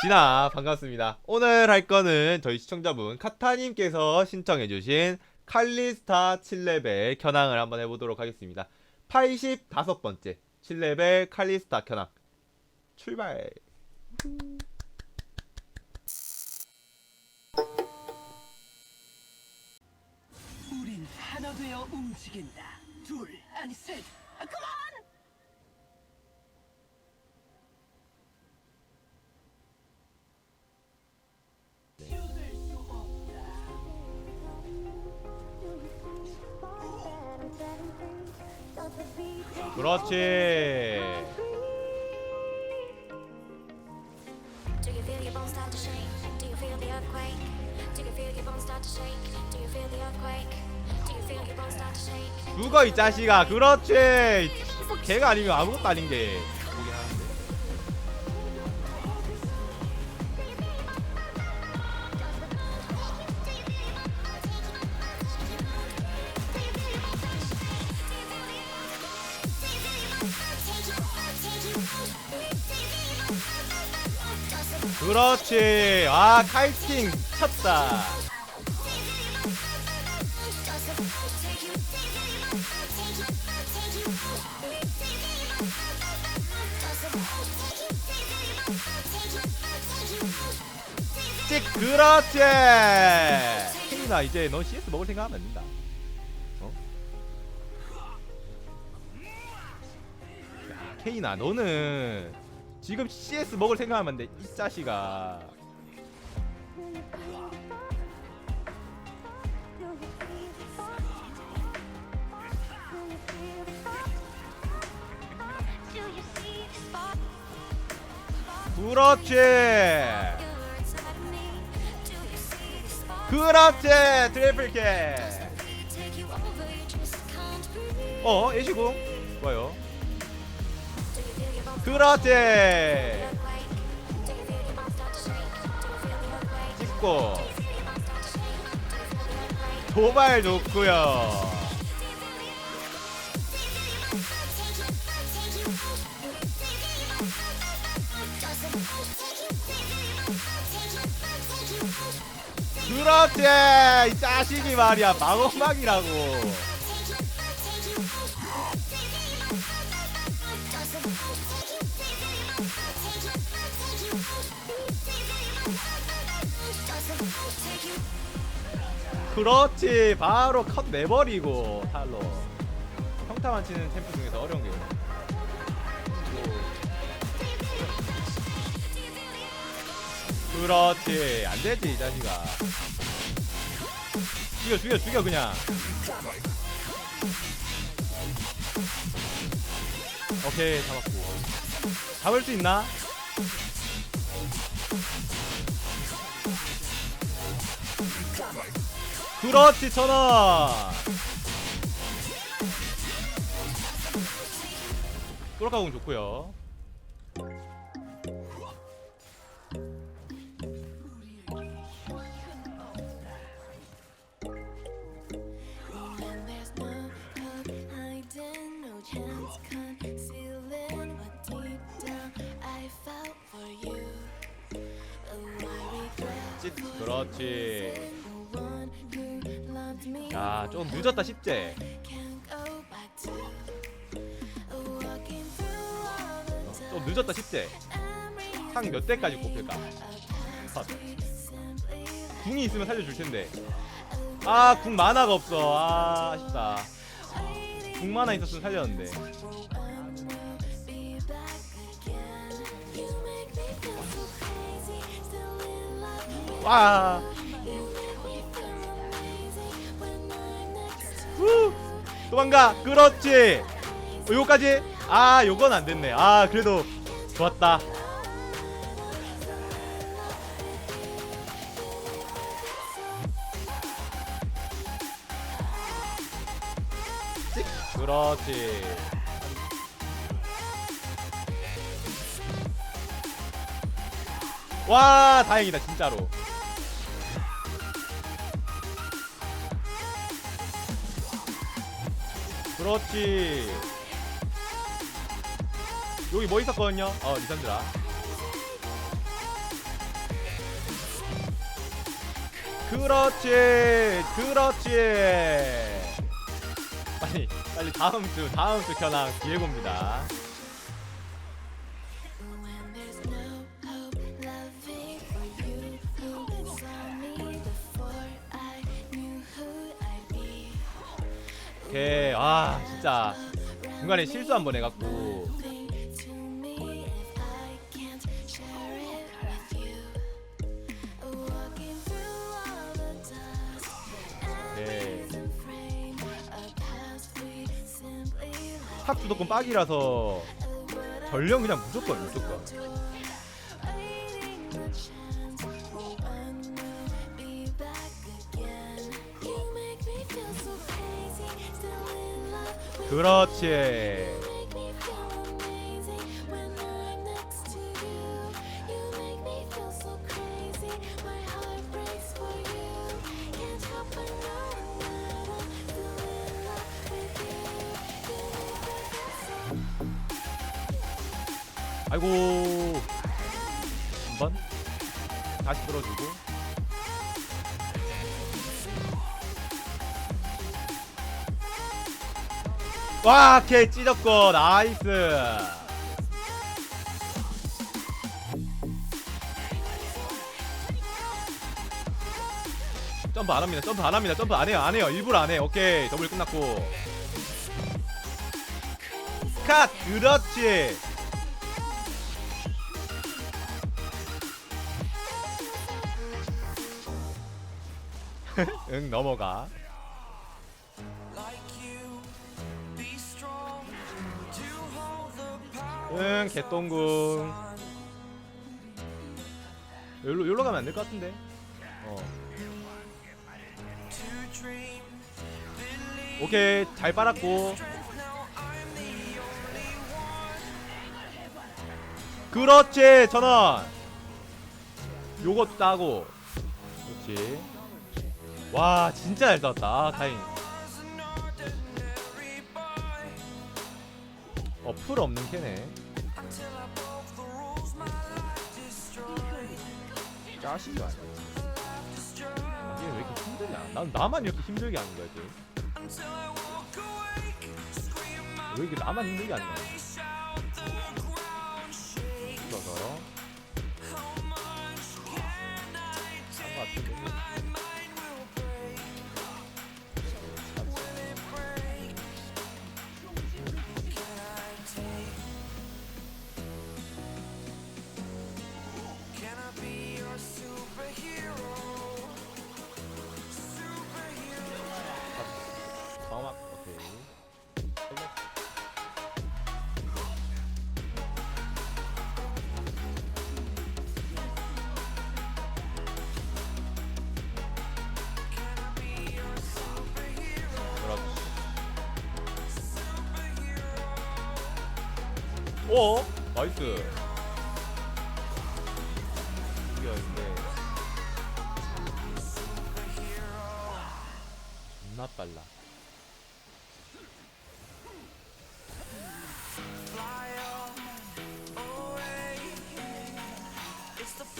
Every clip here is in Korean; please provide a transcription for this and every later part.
진아 반갑습니다. 오늘 할 거는 저희 시청자분 카타님께서 신청해주신 칼리스타 7레벨 현황을 한번 해보도록 하겠습니다. 85번째 7레벨 칼리스타 현황 출발. 우린 하나 되어 움직인다. 둘, 아니 셋. 아, 그만! Shake? 죽어 이 자식아. 그렇지. 걔가 아니면 아무것도 아닌 게 그렇지. 아 카이팅 쳤다. 찍 그렇지. 케이나 이제 넌 CS 먹을 생각하면 안 된다. 어? 야 케이나 너는 지금 CS 먹을 생각하면 안 돼. 이 자식아. 그렇지. 그렇지. 트리플 캐. 어, 예시공. 좋아요. 그렇지. 찍고 도발 좋고요. 그렇지. 이 자식이 말이야. 마검막이라고. 그렇지. 바로 컷 내버리고 탈로. 평타만 치는 챔프 중에서 어려운 게. 그렇지. 안 되지 이 자식아. 죽여 죽여 죽여 그냥. 오케이 잡았고. 잡을 수 있나? 그렇지 천원. 또라카공 좋고요. Oh, 그렇지. 야 좀 늦었다 싶지? 좀 늦었다 싶지? 상 몇 대까지 꼽힐까? 컷. 궁이 있으면 살려줄 텐데. 아, 궁 만화가 없어. 아, 아쉽다. 궁 만화 있었으면 살렸는데. 와. 후. 도망가. 그렇지. 어, 요거까지. 아, 요건 안 됐네. 아, 그래도 좋았다. 찍. 그렇지. 와, 다행이다, 진짜로. 그렇지. 여기 뭐 있었거든요? 어 리산드라. 그렇지 그렇지. 빨리 빨리 다음 주 다음 주 견학 기회고입니다. 진짜 중간에 실수 한 번 해갖고 left. 탑 주도권 빡이라서 전령 그냥 무조건 무조건 so 아이고. 한번 다시 들어주고 와 걔 찢었고 나이스. 점프 안 합니다 점프 안 합니다 점프 안 해요 안 해요. 일부러 안 해요. 오케이 더블 끝났고. 컷 그렇지. 응 넘어가 응 개똥궁 여기로 여기로 가면 안 될 것 같은데. 어. 오케이 잘 빨았고. 그렇지 전원. 요것도 따고. 그렇지. 와 진짜 잘 땄다. 아, 카인 어풀 없는 캐네 짜식이 아니야? 이게 왜 이렇게 힘드냐? 난 나만 이렇게 힘들게 하는 거야 지금. 왜 이렇게 나만 힘들게 하는 거야 오 나이스 근데 존나 빨라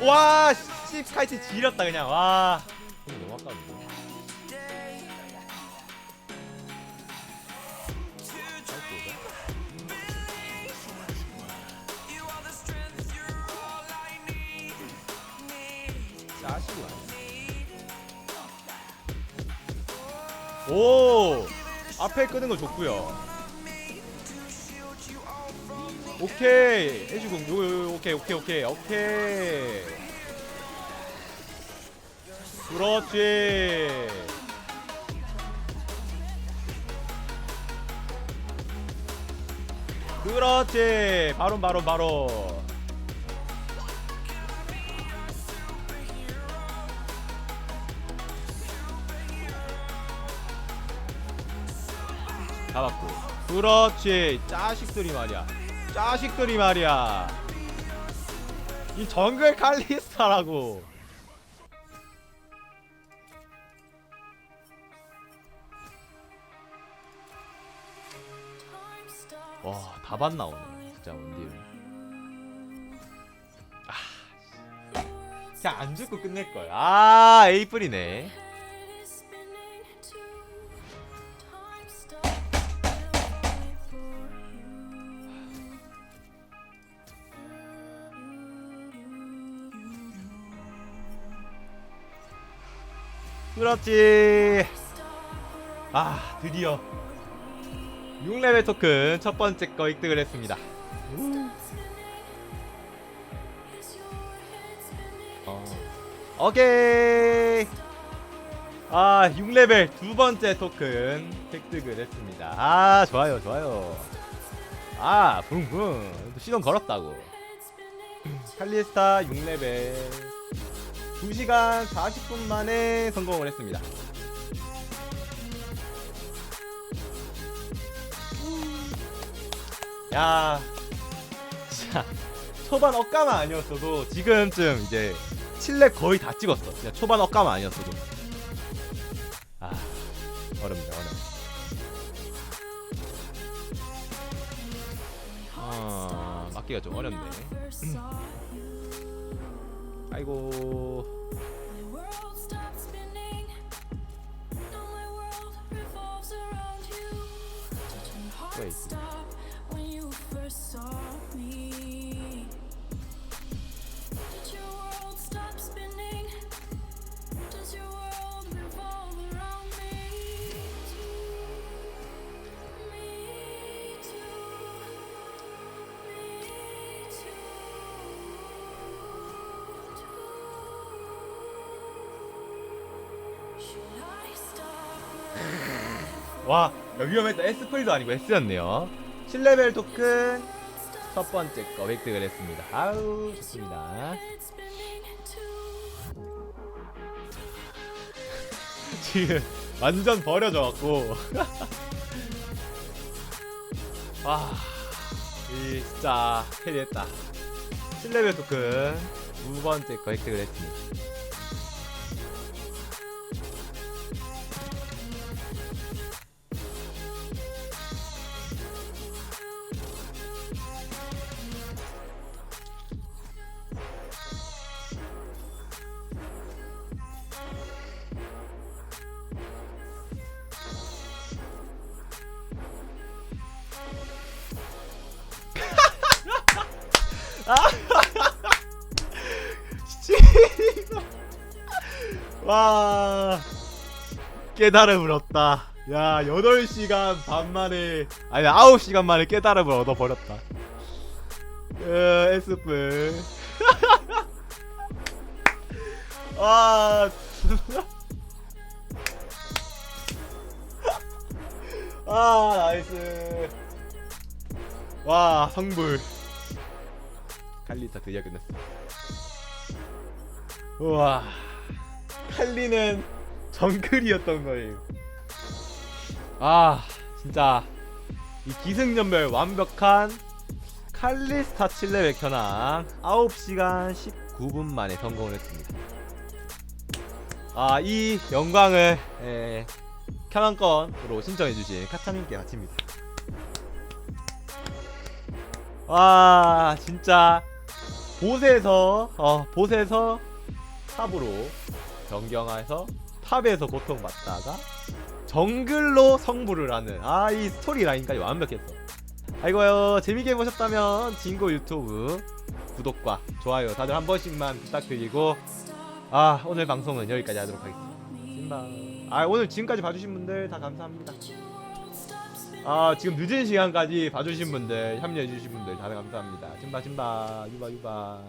와, 씨, 카이트 지렸다 그냥. 와. 오, 앞에 끄는 거 좋고요. 오케이 해주고 요, 요, 요, 오케이 오케이 오케이 오케이. 그렇지. 그렇지. 바로 바로 바로 잡았고 그렇지. 짜식들이 말이야. 짜식들이 말이야. 이 정글 칼리스타라고. 와 다반 나오네. 진짜 원딜. 아 그냥 안 죽고 끝낼 걸. 아 에이플이네. 그렇지. 아 드디어 6레벨 토큰 첫 번째 거 획득을 했습니다. 어. 오케이. 아 6레벨 두 번째 토큰 획득을 했습니다. 아 좋아요 좋아요. 아 붕붕 시동 걸었다고. 칼리스타 6레벨 2시간 40분 만에 성공을 했습니다. 야, 자, 초반 억가만 아니었어도 지금쯤 이제 7렙 거의 다 찍었어. 그냥 초반 억가만 아니었어도. 아, 어렵네, 어렵네. 아, 맞기가 좀 어렵네. 아이고. world stops spinning. 와, 야, 위험했다. 에스프리도 아니고 S였네요. 7레벨 토큰 첫 번째 거 획득을 했습니다. 아우, 좋습니다. 지금 완전 버려져갖고. 와, 이 진짜 캐리했다. 7레벨 토큰 두 번째 거 획득을 했습니다. 와 깨달음을 얻다. 야 8시간 반 만에 아니 9시간 만에 깨달음을 얻어버렸다. 어, 에스플 아 아 나이스. 와 성불. 칼리타 드디어 끝났어. 우와 칼리는 정글이었던 거예요. 아 진짜 이 기승전멸 완벽한 칼리스타 7레벨 현황 9시간 19분 만에 성공을 했습니다. 아 이 영광을 에, 현황권으로 신청해주신 카타민께 바칩니다. 와 진짜 보스에서 어 보스에서 탑으로 변경해서 탑에서 고통받다가 정글로 성불을 하는 아 이 스토리 라인까지 완벽했어. 아이고요. 재밌게 보셨다면 진고 유튜브 구독과 좋아요 다들 한 번씩만 부탁드리고 아 오늘 방송은 여기까지 하도록 하겠습니다. 찐방 아 오늘 지금까지 봐주신 분들 다 감사합니다. 아 지금 늦은 시간까지 봐주신 분들 협력해주신 분들 다들 감사합니다. 찐바 찐바 유바 유바